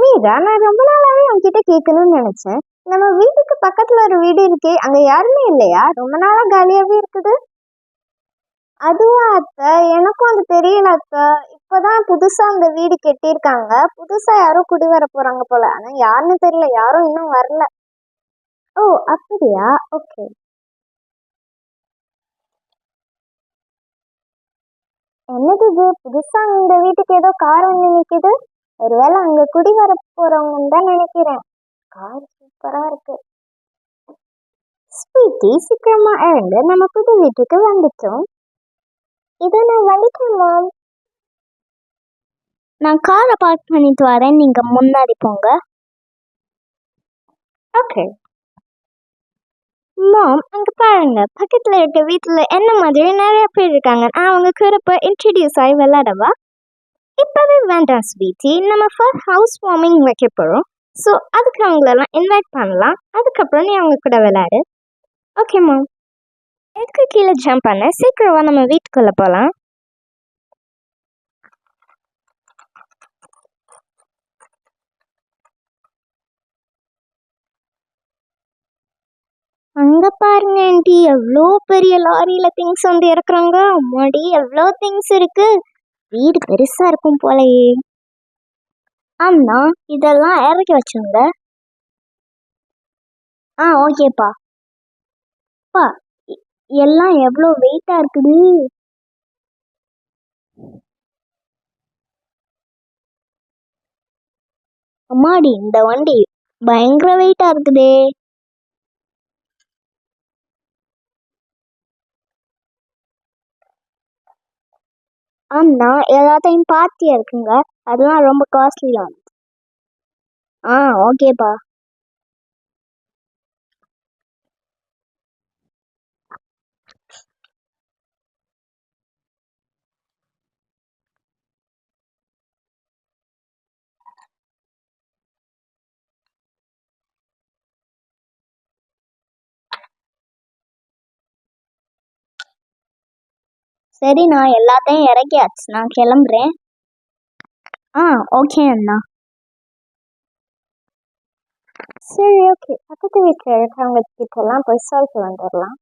மீரா நான் ரொம்ப நாளாவே உங்ககிட்ட கேட்கணும்னு நினைச்சேன். நம்ம வீட்டுக்கு பக்கத்துல ஒரு வீடு இருக்கே அங்க யாருமே இல்லையா? ரொம்ப நாளா காலியாவே இருக்குது. அதுவா அத்தை? எனக்கும் அது தெரியல அத்தை. இப்பதான் புதுசா அந்த வீடு கட்டியிருக்காங்க. புதுசா யாரோ குடி வர போறாங்க போல. ஆனா யாருன்னு தெரியல. யாரும் இன்னும் வரல. ஓ அப்படியா? ஓகே. என்னது இது? புதுசா இந்த வீட்டுக்கு ஏதோ கார் வந்து நிக்குது. ஒருவேளை அங்க குடி வர போறவங்கன்னு தான் நினைக்கிறேன். கார் சூப்பரா இருக்கு. ஸ்வீட்டி சீக்கிரமா இறந்து நம்ம புது வீட்டுக்கு வந்துட்டோம். இதோ நான் வந்துட்டேன் மாம் நான் காரை பார்க் பண்ணிட்டு வரேன். நீங்க முன்னாடி போங்க. ஓகே மாம் அங்க பாருங்க. பக்கத்துல இருக்க வீட்டுல என்ன மாதிரி நிறைய பேர் இருக்காங்க. நான் அவங்க கூட போய் இன்ட்ரடியூஸ் ஆகி விளையாடவா? இப்போவே வேண்டாம் ஸ்வீட்டி. நம்ம ஃபர்ஸ்ட் ஹவுஸ் வார்மிங் வைக்க போகிறோம் ஸோ அதுக்கு அவங்களெல்லாம் இன்வைட் பண்ணலாம். அதுக்கப்புறம் நீ அவங்க கூட விளையாடு. ஓகே மாம் எதுக்கு கீழே ஜம்ப் பண்ண? சீக்கிரமாக நம்ம வீட்டுக்குள்ளே போகலாம் அங்க பாருங்க ஆண்டி. எவ்வளோ பெரிய லாரியில திங்ஸ் வந்து இறக்குறாங்க. அம்மாடி எவ்வளோ திங்ஸ் இருக்கு. வீடு பெருசா இருக்கும் போலயே. ஆமா இதெல்லாம் இறக்கி வச்சுங்க ஆ ஓகேப்பா. பா எல்லாம் எவ்வளோ வெயிட்டா இருக்குது? அம்மாடி இந்த வண்டி பயங்கர வெயிட்டா இருக்குதே. ஆமா எல்லாத்தையும் பார்த்தியா இருக்குங்க? அதெல்லாம் ரொம்ப காஸ்ட்லியா ஆ ஓகேப்பா சரி நான் எல்லாத்தையும் இறக்கியாச்சு. நான் கிளம்புறேன். ஆ ஓகே அண்ணா. சரி ஓகே பக்கத்து வீட்டில் இருக்கிறவங்க கிட்ட போய் சொல்லிட்டு வந்துடலாம்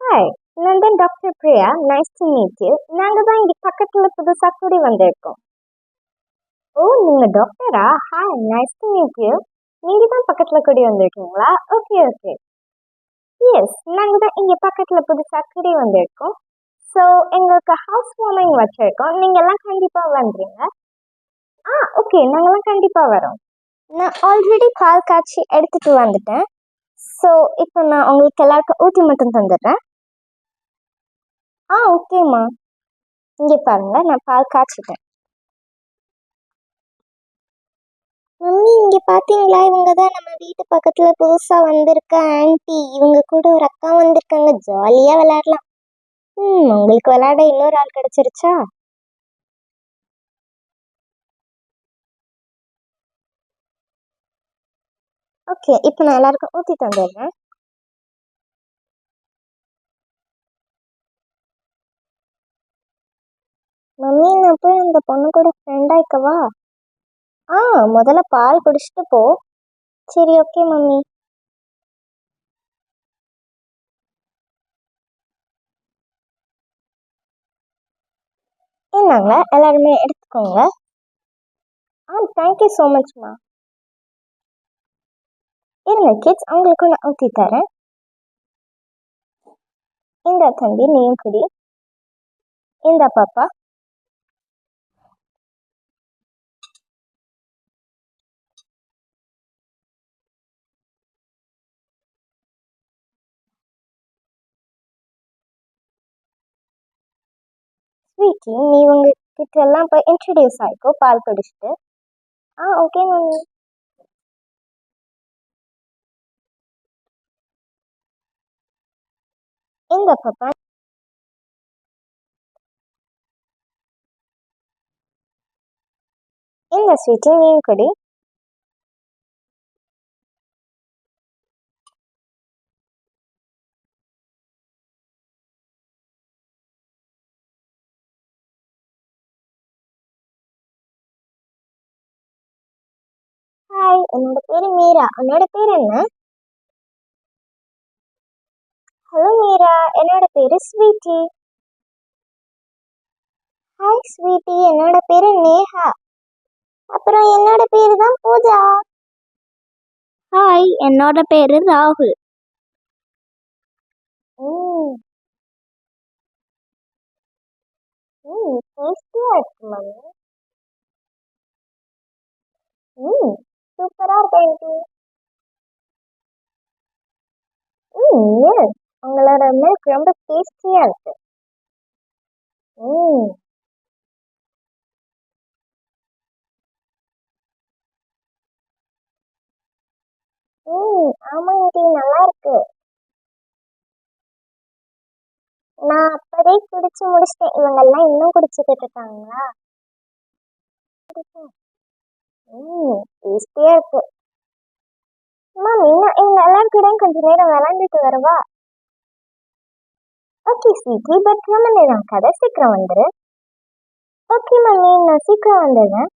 ஹாய் நான் தான் doctor Priya. Nice to meet you நாங்கள் தான் இங்கே பக்கத்தில் புதுசாக கூடி வந்திருக்கோம். ஓ நீங்கள் டாக்டரா hi nice to meet you நீங்கள் தான் பக்கத்தில் கூடி வந்திருக்கீங்களா? ஓகே ஓகே எஸ் நாங்கள் தான் இங்கே பக்கத்தில் புதுசாக கடை வந்திருக்கோம். ஸோ எங்களுக்கு ஹவுஸ் வார்மிங் வச்சுருக்கோம். நீங்கள் எல்லாம் கண்டிப்பாக வந்துடுங்க ஆ ஓகே நாங்கள்லாம் கண்டிப்பாக வரோம். நான் ஆல்ரெடி பால் காய்ச்சி எடுத்துட்டு வந்துட்டேன். ஸோ இப்போ நான் உங்களுக்கு எல்லாருக்கும் ஊற்றி மட்டும் தந்துடுறேன். ஆ ஓகேம்மா இங்கே பாருங்கள் நான் பால் காய்ச்சிட்டேன். இங்கே பார்த்தீங்களா இவங்க தான் நம்ம வீட்டு பக்கத்தில் புதுசாக வந்திருக்க ஆன்ட்டி இவங்க கூட ஒரு அக்கா வந்திருக்காங்க. ஜாலியாக விளையாடலாம். ம் உங்களுக்கு விளையாட இன்னொரு ஆள் கிடைச்சிருச்சா? ஓகே இப்போ நான் எல்லாருக்கும் ஊற்றி தந்துடுறேன். மம்மி நான் போய் அந்த பொண்ணு கூட ஃப்ரெண்ட் ஆயிக்கவா ஆ முதல்ல பால் குடிச்சிட்டு போ. சரி ஓகே மம்மி. என்னங்க எல்லாருமே எடுத்துக்கோங்க. ஆ தேங்க்யூ ஸோ மச்மா இருங்க கிட்ஸ் அவங்களுக்கு நான் ஊற்றி தரேன். இந்த தம்பி நீயும் குடி. இந்த பாப்பா. ஸ்வீட்டி நீ உங்க கிட்ட எல்லாம் இப்போ இன்ட்ரடியூஸ் ஆகிக்கோ பால் குடிச்சிட்டு. ஆ ஓகே மேம் இந்த பாப்பா? இந்த ஸ்வீட்டு நீயும் குடி. என்னோட பேரு மீரா. உன்னோட பேர் என்ன? ஹலோ மீரா. என்னோட பேரு ஸ்வீட்டி. Hi sweetie. என்னோட பேரு நேஹா. அப்புறம் என்னோட பேரு தான் பூஜா. ஹாய் என்னோட பேரு ராகுல். ம் டேஸ்டியா இருக்கு மம்மி ம் சூப்பரா இருக்கு ஆண்டி ம் உங்களோட மில்க் ரொம்ப டேஸ்டியா இருக்கு. ம். ம் ஆமா ஆண்டி நல்லா இருக்கு. நான் அப்பவே குடிச்சு முடிச்சிட்டேன். இவங்க எல்லாம் இன்னும் குடிச்சுக்கிட்டு இருக்காங்களா குடிப்போம். ம் டேஸ்டியா இருக்கு. மேம் இன்னும் எங்க எல்லாரும் கூட கொஞ்ச நேரம் விளாண்டுட்டு வரவா? ஓகே ஸ்வீட்டி பட் ரொம்ப நேரம் கதை சீக்கிரம் வந்துரு. ஓகே மம்மி நான் சீக்கிரம் வந்துடுறேன்.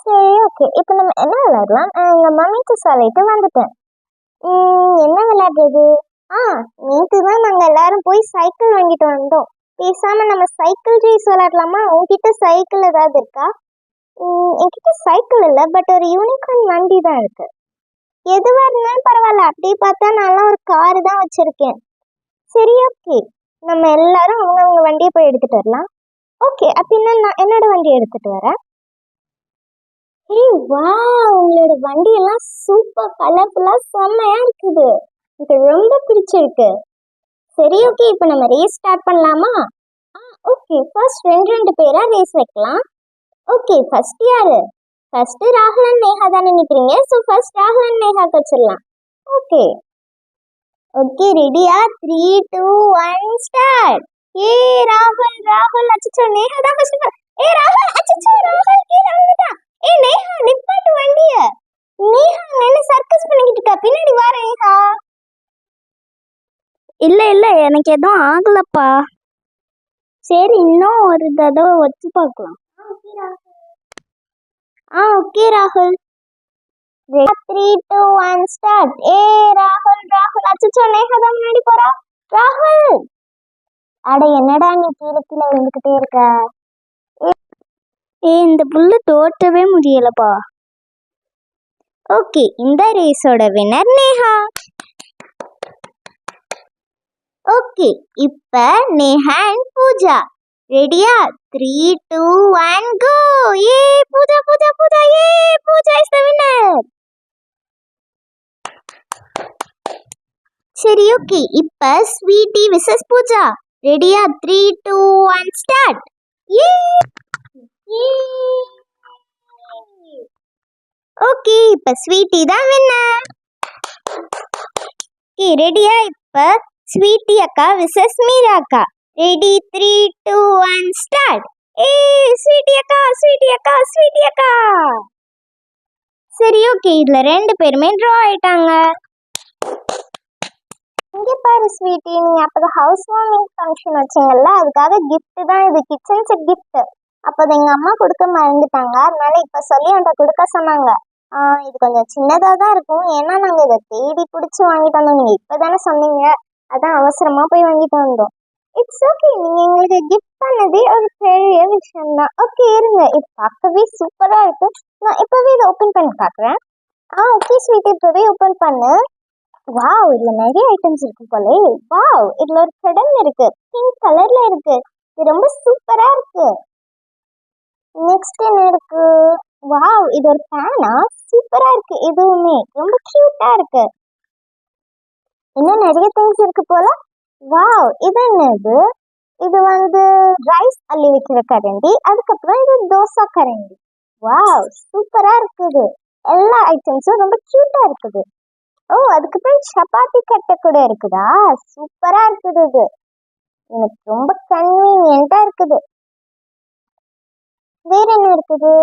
சரி ஓகே இப்போ நம்ம என்ன விளையாடலாம்? எங்கள் மம்மிக்கு சொல்லிட்டு வந்துட்டேன். என்ன விளையாடுறது? ஆ நேற்று தான் நாங்கள் எல்லாரும் போய் சைக்கிள் வாங்கிட்டு வந்தோம். பேசாமல் நம்ம சைக்கிள் ரேஸ் விளையாடலாமா? உங்ககிட்ட சைக்கிள் ஏதாவது இருக்கா? என்கிட்ட சைக்கிள் இல்லை பட் ஒரு யூனிகார்ன் வண்டி தான் இருக்கு. எதுவாக இருந்தாலும் பரவாயில்ல அப்படியே பார்த்தா நான்லாம் ஒரு காரு தான் வச்சுருக்கேன். சரி ஓகே நம்ம எல்லாரும் அவங்க வண்டியை போய் எடுத்துட்டு வரலாம். ஓகே அப்படின்னா நான் என்னோட வண்டியை எடுத்துட்டு வரேன். ஏய் வா உங்களோட வண்டியெல்லாம் சூப்பர் கலர்ஃபுல்லாக செம்மையாக இருக்குது. எனக்கு ரொம்ப பிடிச்சிருக்கு. சரி ஓகே இப்போ நம்ம ரேஸ் ஸ்டார்ட் பண்ணலாமா? ஆ ஓகே ஃபர்ஸ்ட் ரெண்டு ரெண்டு பேராக ரேஸ் வைக்கலாம். ஓகே ஃபர்ஸ்ட் யாரு? ஃபர்ஸ்ட் ராகுல் அண்ட் நேஹா தானே நிக்கிறீங்க. ஸோ ஃபர்ஸ்ட் ராகுல் அண்ட் நேஹாக்கு வச்சிடலாம். ஓகே ஓகே ரெடியா த்ரீ டூ ஒன் ஸ்டார்ட் ஏ ராகுல் ராகுல் அச்சச்சோ நேஹா தான் ஃபர்ஸ்ட் ஏ ராகுல் அச்சோ ராகுல் கீழே விழுந்துட்டான் ஏ நேஹா நிப்பாட்டு வண்டிய. நேஹா என்ன சர்க்கஸ் பண்ணிக்கிட்டு இருக்கா? பின்னாடி வா நேஹா இல்ல இல்ல எனக்கு எதுவும் ஆகலப்பா. சரி இன்னும் ஒரு தடவை வச்சு பார்க்கலாம். ஆ ஓகே ராகுல். த்ரீ டூ ஒன் ஸ்டார்ட் ஏ ராகுல் ராகுல். அச்சோ நேஹா தான் முன்னாடி போறா? ராகுல்! அட என்னடா நீ கீழே கீழே விழுந்துக்கிட்டே இருக்க? ஏ இந்த புல்லு தோட்டவே முடியலப்பா. ஓகே இந்த ரேஸோட வினர் நேஹா ஓகே இப்ப நேஹா அண்ட் பூஜா. ரெடியா த்ரீ டூ ஒன் கோ ஏ பூஜா பூஜா பூஜா ஏ பூஜா இஸ் த வின்னர் சரி ஓகே இப்ப ஸ்வீட்டி விசஸ் பூஜா ரெடியா த்ரீ டூ ஒன் ஸ்டார்ட் ஏ ஓகே இப்ப ஸ்வீட்டி தான் வின்னர் ஓகே ரெடியா இப்ப ஸ்வீட்டி அக்கா விசஸ் மீரா அக்கா ready three two one start ஏ ஸ்வீட்டி அக்கா ஸ்வீட்டி அக்கா ஸ்வீட்டி அக்கா. சரி ஓகே இதுல ரெண்டு பேருமே ட்ரா ஆயிட்டாங்க. இங்க பாரு ஸ்வீட்டி நீங்க அப்பதான் ஹவுஸ் வார்மிங் ஃபங்க்ஷன் வச்சீங்கல்ல அதுக்காக கிஃப்ட் தான் இது. கிச்சன் செட் கிஃப்ட் அப்போ அது எங்க அம்மா கொடுக்க மறந்துட்டாங்க. அதனால இப்ப சொல்லி என்கிட்ட கொடுக்க சொன்னாங்க. ஆ, இது கொஞ்சம் சின்னதா தான் இருக்கும். ஏன்னா நாங்க இதை தேடி பிடிச்சி வாங்கிட்டு வந்தோம். நீங்க இப்பதானே சொன்னீங்க. அதான் அவசரமா போய் வாங்கிட்டு வந்தோம். இட்ஸ் ஓகே நீங்க எங்களுக்கு கிஃப்ட் பண்ணதே ஒரு பெரிய விஷயம் தான் ஓகே இருங்க. இது பார்க்கவே சூப்பரா இருக்கு. நான் இப்பவே இதை ஓபன் பண்ணி பாக்குறேன் ஆ ஓகே ஸ்வீட் இப்பவே ஓபன் பண்ணு. வாவ் இதுல நிறைய ஐட்டம்ஸ் இருக்கு போல. வாவ் இதுல ஒரு கடல் இருக்கு. பிங்க் கலர்ல இருக்கு. இது ரொம்ப சூப்பரா இருக்கு. நெக்ஸ்ட் என்ன இருக்கு? வாவ் இது ஒரு பேனா சூப்பரா இருக்கு. எதுவுமே. ரொம்ப கியூட்டா இருக்கு. இன்னும் நிறைய திங்ஸ் இருக்கு போல. வாவ் இது என்னது? இது வந்து ரைஸ் அள்ளி வைக்கிற கரண்டி அதுக்கப்புறம் இது தோசை கரண்டி. வாவ் சூப்பரா இருக்குது. எல்லா ஐட்டம்ஸும் ரொம்ப கியூட்டா இருக்குது. ஓ அதுக்கப்புறம் சப்பாத்தி கட்டை கூட இருக்குதா? சூப்பரா இருக்குது இது. எனக்கு ரொம்ப கன்வீனியண்டா இருக்குது. வேற என்ன இருக்குது?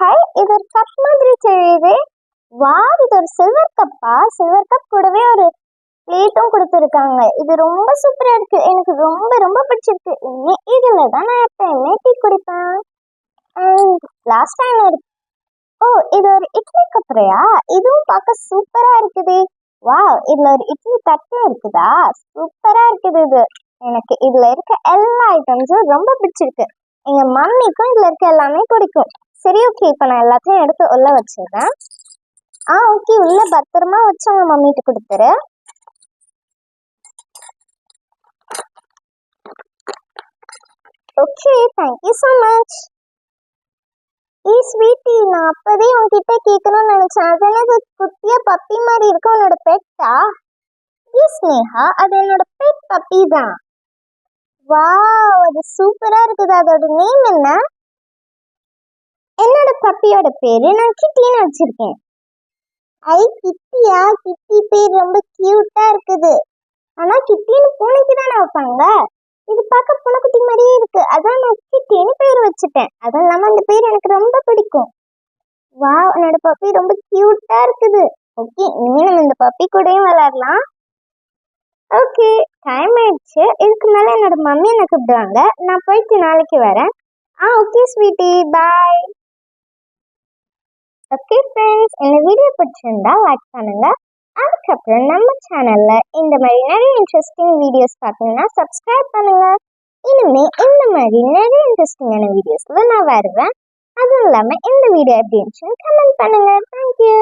ஹாய் இது ஒரு கப் மாதிரி தெரியுது. வா இது ஒரு சில்வர் கப்பா சில்வர் கப் கூடவே ஒரு பிளேட்டும் கொடுத்துருக்காங்க. இது ரொம்ப சூப்பராக இருக்கு. எனக்கு ரொம்ப ரொம்ப பிடிச்சிருக்கு. இனி இதில் தான் நான் எப்பயுமே டீ குடிப்பேன்? லாஸ்ட் டைம் இருக்கு ஓ இது ஒரு இட்லி கப்பரையா? இதுவும் பார்க்க சூப்பராக இருக்குது. வா இதில் ஒரு இட்லி தட்டும் இருக்குதா? சூப்பராக இருக்குது இது. எனக்கு இதில் இருக்க எல்லா ஐட்டம்ஸும் ரொம்ப பிடிச்சிருக்கு. எங்கள் மம்மிக்கும் இதில் இருக்க எல்லாமே பிடிக்கும். சரி ஓகே இப்போ நான் எல்லாத்தையும் எடுத்து உள்ள வச்சிடுறேன். ஆ ஓகே உள்ள பத்திரமா வச்சு உங்க மம்மிட்டு கொடுத்துரு. Okay thank you so much ஏ ஸ்வீட்டி நான் அப்பதே உன்கிட்ட கேட்கணும்னு நினச்சேன் அது என்னது பப்பி மாதிரி இருக்கு உன்னோட பெட்டா எஸ் ஸ்னேஹா அது என்னோட பெட் பப்பி தான் வாவ் அது சூப்பராக இருக்குது அதோட நேம் என்ன என்னோட பப்பியோட பேரு நான் கிட்டின்னு வச்சிருக்கேன் ஐ கிட்டியா கிட்டி பேர் ரொம்ப கியூட்டா இருக்குது. ஆனா கிட்டின்னு பூனைக்கு தானே வைப்பாங்க இது பார்க்க புனக்குட்டி மாதிரியே இருக்கு. அதான் நான் கிட்டின்னு பேர் வச்சுட்டேன். அதுவும் இல்லாம அந்த பேர் எனக்கு ரொம்ப பிடிக்கும். வா என்னோட பப்பி ரொம்ப கியூட்டா இருக்குது. ஓகே இனிமே நம்ம இந்த பப்பி கூடயும் விளையாடலாம் ஓகே டைம் ஆயிடுச்சு. இதுக்கு மேல என்னோட மம்மி என்ன கூப்பிடுவாங்க? நான் போயிட்டு நாளைக்கு வரேன். ஆ okay Sweety bye okay friends இந்த வீடியோ பிடிச்சிருந்தா லைக் பண்ணுங்க. அதுக்கப்புறம் நம்ம சேனலில் இந்த மாதிரி நிறைய இன்ட்ரெஸ்டிங் வீடியோஸ் பார்த்தீங்கன்னா சப்ஸ்கிரைப் பண்ணுங்கள் இனிமே இந்த மாதிரி நிறைய இன்ட்ரெஸ்டிங்கான வீடியோஸில் நான் வருவேன். அதுவும் இல்லாமல் இந்த வீடியோ எப்படி இருந்துச்சுன்னு கமெண்ட் பண்ணுங்கள் தேங்க்யூ